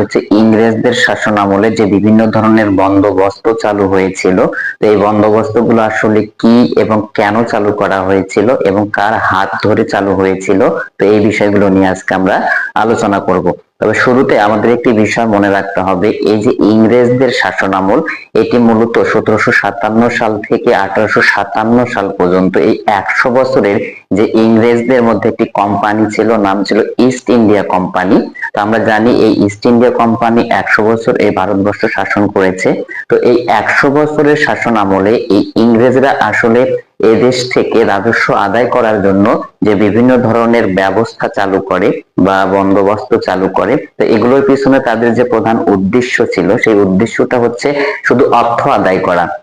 হচ্ছে ইংরেজদের শাসন আমলে যে বিভিন্ন ধরনের বন্দোবস্ত চালু হয়েছিল, তো এই বন্দোবস্তগুলো আসলে কি এবং কেন চালু করা হয়েছিল এবং কার হাত ধরে চালু হয়েছিল, তো এই বিষয়গুলো নিয়ে আজকে আমরা আলোচনা করব। তবে শুরুতে আমাদের একটি বিষয় মনে রাখতে হবে, এই যে ইংরেজদের শাসন আমল এটি মূলত সতেরোশো সাতান্ন সাল থেকে আঠারোশো সাতান্ন সাল পর্যন্ত এই একশো বছরের যে ইংরেজদের মধ্যে একটি কোম্পানি ছিল, নাম ছিল ইস্ট ইন্ডিয়া কোম্পানি তো আমরা জানি এই ইস্ট ইন্ডিয়া কোম্পানি একশো বছর এই ভারতবর্ষ শাসন করেছে। তো এই একশো বছরের শাসন আমলে এই ইংরেজরা আসলে এদেশ থেকে রাজস্ব আদায় করার জন্য যে বিভিন্ন ধরনের ব্যবস্থা চালু করে বা বন্দোবস্ত চালু করে, তো এগুলোর পিছনে তাদের যে প্রধান উদ্দেশ্য ছিল, সেই উদ্দেশ্যটা হচ্ছে শুধু অর্থ আদায় করা।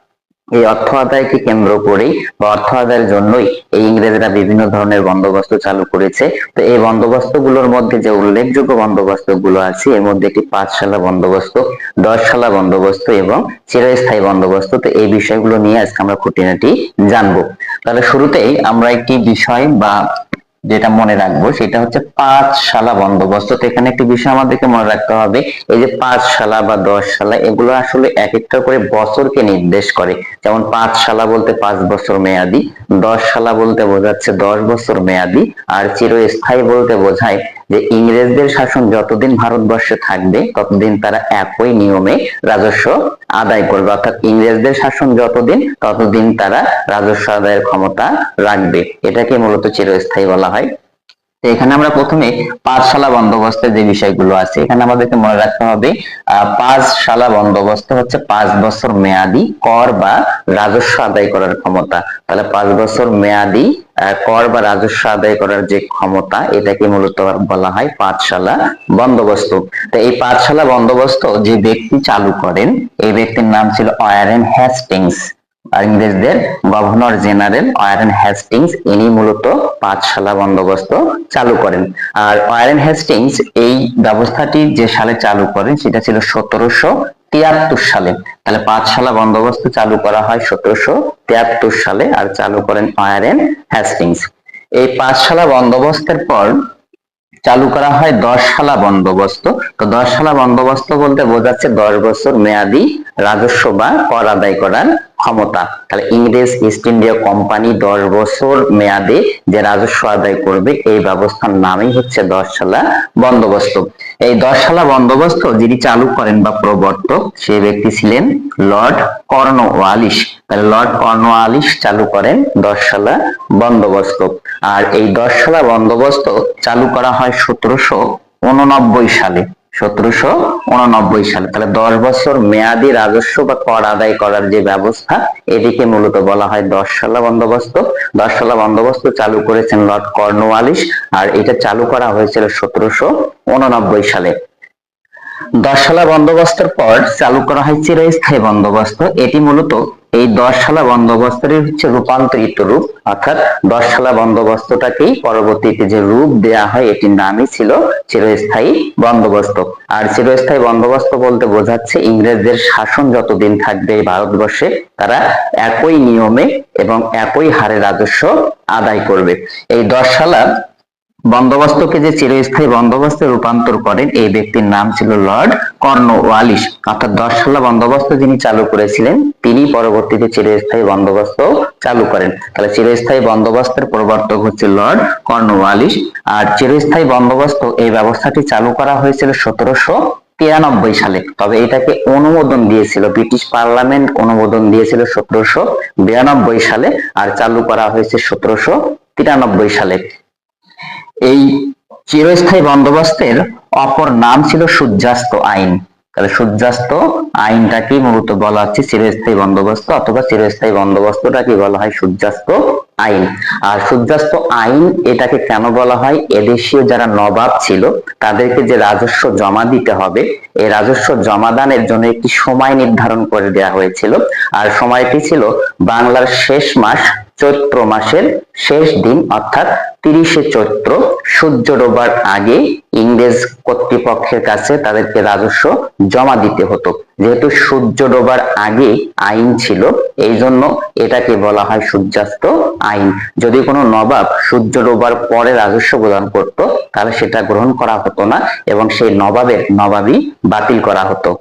এই অর্থ আদায়কে কেন্দ্র করেই বা অর্থ আদায়ের জন্যই এই ইংরেজরা বিভিন্ন ধরনের বন্দোবস্ত চালু করেছে। তো এই বন্দোবস্তগুলোর মধ্যে যে উল্লেখযোগ্য বন্দোবস্তগুলো আছে, এর মধ্যে একটি পাঁচশালা বন্দোবস্ত দশ দশশালা বন্দোবস্ত এবং চিরস্থায়ী বন্দোবস্ত। তো এই বিষয়গুলো নিয়ে আজকে আমরা খুঁটিনাটি জানব। তাহলে শুরুতেই আমরা একটি বিষয় বা যেটা মনে রাখব সেটা হচ্ছে পাঁচ শালা বন্দোবস্ত। তো এখানে একটি বিষয় আমাদেরকে মনে রাখতে হবে, এই যে পাঁচ শালা বা দশ সালা এগুলো আসলে এক একটা করে বছরকে নির্দেশ করে। যেমন পাঁচ শালা বলতে পাঁচ বছর মেয়াদি দশ সালা বলতে বোঝাচ্ছে দশ বছর মেয়াদি, আর চিরস্থায়ী বলতে বোঝায় যে ইংরেজদের শাসন যতদিন ভারতবর্ষে থাকবে, ততদিন তারা একই নিয়মে রাজস্ব আদায় করবে। অর্থাৎ ইংরেজদের শাসন যতদিন, ততদিন তারা রাজস্ব আদায়ের ক্ষমতা রাখবে। এটাকে মূলত চিরস্থায়ী বলা হয়। এখানে আমরা প্রথমে পাঁচশালা বন্দোবস্তের যে বিষয়গুলো আছে, এখানে আমাদেরকে মনে রাখতে হবে পাঁচশালা বন্দোবস্ত হচ্ছে পাঁচ বছর মেয়াদি কর বা রাজস্ব আদায় করার ক্ষমতা। তাহলে পাঁচ বছর মেয়াদি কর বা রাজস্ব আদায় করার যে ক্ষমতা, এটাকে মূলত বলা হয় পাঠশালা বন্দোবস্ত। এই পাঠশালা বন্দোবস্ত যে ব্যক্তি চালু করেন, এই ব্যক্তির নাম ছিল ওয়ারেন হ্যাস্টিংস ইংরেজদের গভর্নর জেনারেল ওয়ারেন হ্যাস্টিংস ইনি মূলত পাঠশালা বন্দোবস্ত চালু করেন। আর ওয়ারেন হ্যাস্টিংস এই ব্যবস্থাটি যে সালে চালু করেন, সেটা ছিল সতেরোশো তিয়াত্তর সালে। তাহলে পাঠশালা বন্দোবস্ত চালু করা হয় সতেরোশো তিয়াত্তর সালে আর চালু করেন আয়ারেন হ্যাস্টিংস এই পাঠশালা বন্দোবস্তের পর চালু করা হয় দশ সালা বন্দোবস্ত। তো দশ সালা বন্দোবস্ত বলতে বোঝাচ্ছে দশ বছর মেয়াদি রাজস্ব বা কর আদায় করার ক্ষমতা। তাহলে ইংরেজ, ইস্ট ইন্ডিয়া কোম্পানি দশ বছর মেয়াদে যে রাজস্ব আদায় করবে, এই ব্যবস্থার নামই হচ্ছে দশ সালা বন্দোবস্ত। এই দশ সালা বন্দোবস্ত যিনি চালু করেন বা প্রবর্তক, সে ব্যক্তি ছিলেন লর্ড কর্নওয়ালিস তাহলে লর্ড কর্নওয়ালিস চালু করেন দশ সালা বন্দোবস্ত। আর এই দশ সালা বন্দোবস্ত চালু করা হয় সতেরোশো উননব্বই সালে। সতেরোশো উননব্বই সালে। তাহলে দশ বছর মেয়াদি রাজস্ব বা কর আদায় করার যে ব্যবস্থা, এটিকে মূলত বলা হয় দশ সালা বন্দোবস্ত। দশ সালা বন্দোবস্ত চালু করেছেন লর্ড কর্নওয়ালিস আর এটা চালু করা হয়েছিল সতেরোশো উননব্বই সালে। দশ সালা বন্দোবস্তের পর চালু করা হয় চিরস্থায়ী বন্দোবস্ত। এটি মূলত এই দশ সালা বন্দোবস্তের হচ্ছে রূপান্তরিত রূপ, অর্থাৎ দশ সালা বন্দোবস্তটাকেই পরবর্তীতে যে রূপ দেয়া হয়, এটির নামই ছিল চিরস্থায়ী বন্দোবস্ত। আর চিরস্থায়ী বন্দোবস্ত বলতে বোঝাচ্ছে ইংরেজদের শাসন যতদিন থাকবে এই ভারতবর্ষে, তারা একই নিয়মে এবং একই হারে রাজস্ব আদায় করবে। এই দশ সালা বন্দোবস্তকে যে চিরস্থায়ী বন্দোবস্তে রূপান্তর করেন, এই ব্যক্তির নাম ছিল লর্ড কর্নওয়ালিস অর্থাৎ দশ সালা বন্দোবস্ত যিনি চালু করেছিলেন তিনি পরবর্তীতে চিরস্থায়ী বন্দোবস্ত চালু করেন। তাহলে চিরস্থায়ী বন্দোবস্তের প্রবর্তক হচ্ছে লর্ড কর্নওয়ালিস আর চিরস্থায়ী বন্দোবস্ত এই ব্যবস্থাটি চালু করা হয়েছিল সতেরোশো তিরানব্বই সালে। তবে এটাকে অনুমোদন দিয়েছিল, ব্রিটিশ পার্লামেন্ট অনুমোদন দিয়েছিল সতেরোশো বিরানব্বই সালে, আর চালু করা হয়েছে সতেরোশো তিরানব্বই সালে। এই চিরস্থায়ী বন্দোবস্তের অপর নাম ছিল সূর্যাস্ত আইন। তাহলে সূর্যাস্ত আইনটাকে মূলত বলা হচ্ছে চিরস্থায়ী বন্দোবস্ত অথবা চিরস্থায়ী বন্দোবস্তটাকে বলা হয় সূর্যাস্ত আইন। আর সূর্যাস্ত আইন এটাকে কেন বলা হয়? এদেশীয় যারা নবাব ছিল, তাদেরকে যে রাজস্ব জমা দিতে হবে, এই রাজস্ব জমাদানের জন্য একটি সময় নির্ধারণ করে দেওয়া হয়েছিল। আর সময়টি ছিল বাংলার শেষ মাস, চৈত্র মাসের শেষ দিন, অর্থাৎ তিরিশে চৈত্র। সূর্য ডোবার আগে ইংরেজ কর্তৃপক্ষের কাছে তাদেরকে রাজস্ব জমা দিতে হতো। যেহেতু সূর্য ডোবার আগে আইন ছিল এই জন্য এটাকে বলা হয় সূর্যাস্ত আইন। যদি কোনো নবাব সূর্য ডোবার পরে রাজস্ব প্রদান করত, তাহলে সেটা গ্রহণ করা হতো না এবং সেই নবাবের নবাবই বাতিল করা হতো।